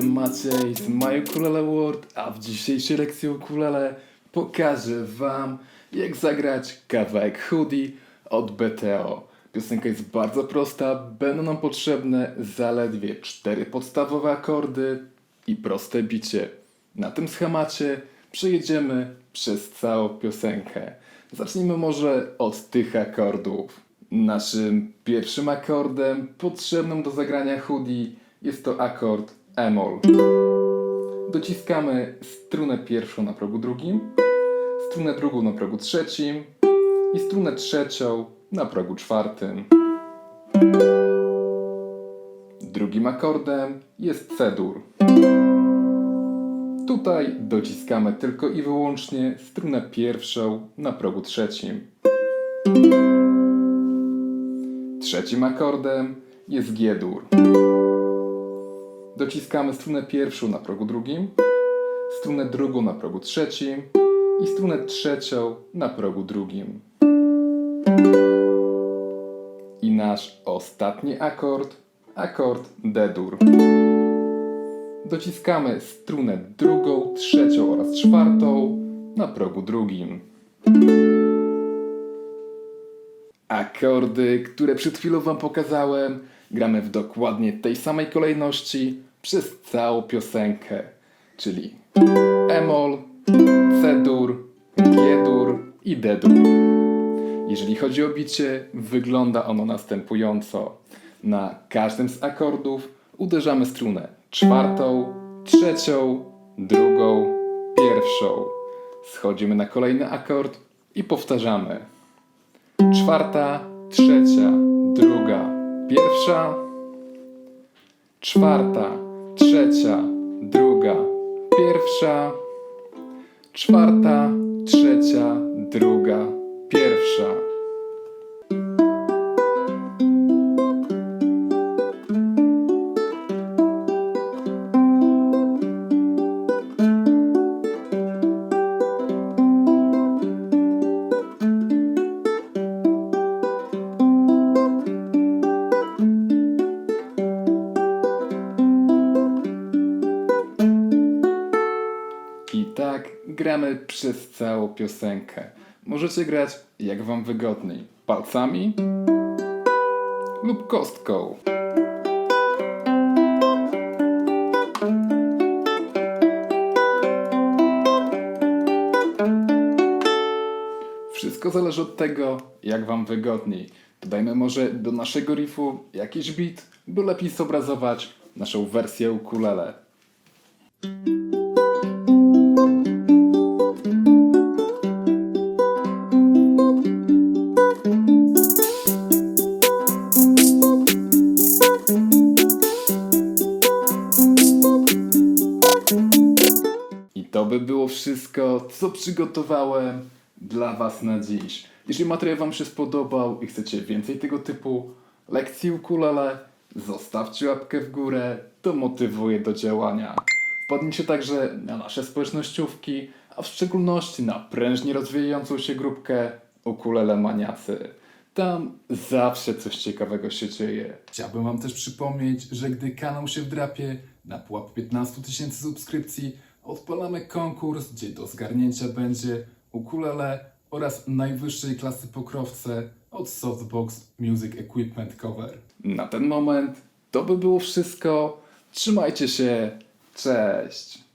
Jestem Maciej z My Ukulele World, a w dzisiejszej lekcji ukulele pokażę Wam, jak zagrać kawałek hoodie od BTO. Piosenka jest bardzo prosta, będą nam potrzebne zaledwie cztery podstawowe akordy i proste bicie. Na tym schemacie przejedziemy przez całą piosenkę. Zacznijmy może od tych akordów. Naszym pierwszym akordem potrzebnym do zagrania hoodie jest to akord E-moll. Dociskamy strunę pierwszą na progu drugim, strunę drugą na progu trzecim i strunę trzecią na progu czwartym. Drugim akordem jest C-dur. Tutaj dociskamy tylko i wyłącznie strunę pierwszą na progu trzecim. Trzecim akordem jest G-dur. Dociskamy strunę pierwszą na progu drugim, strunę drugą na progu trzecim i strunę trzecią na progu drugim. I nasz ostatni akord, akord D-dur. Dociskamy strunę drugą, trzecią oraz czwartą na progu drugim. Akordy, które przed chwilą Wam pokazałem, gramy w dokładnie tej samej kolejności przez całą piosenkę, czyli E-moll, C-dur, G-dur i D-dur. Jeżeli chodzi o bicie, wygląda ono następująco. Na każdym z akordów uderzamy strunę czwartą, trzecią, drugą, pierwszą. Schodzimy na kolejny akord i powtarzamy. Czwarta, trzecia, druga, pierwsza. Czwarta, trzecia, druga, pierwsza. Czwarta, trzecia, druga, gramy przez całą piosenkę. Możecie grać jak wam wygodniej. Palcami lub kostką. Wszystko zależy od tego, jak wam wygodniej. Dodajmy może do naszego riffu jakiś beat, by lepiej zobrazować naszą wersję ukulele. I to by było wszystko, co przygotowałem dla Was na dziś. Jeżeli materiał Wam się spodobał i chcecie więcej tego typu lekcji ukulele, zostawcie łapkę w górę, to motywuje do działania. Wpadnijcie także na nasze społecznościówki, a w szczególności na prężnie rozwijającą się grupkę Ukulele Maniacy. Tam zawsze coś ciekawego się dzieje. Chciałbym Wam też przypomnieć, że gdy kanał się wdrapie na pułap 15 tysięcy subskrypcji, odpalamy konkurs, gdzie do zgarnięcia będzie ukulele oraz najwyższej klasy pokrowce od Softbox Music Equipment Cover. Na ten moment to by było wszystko. Trzymajcie się. Cześć.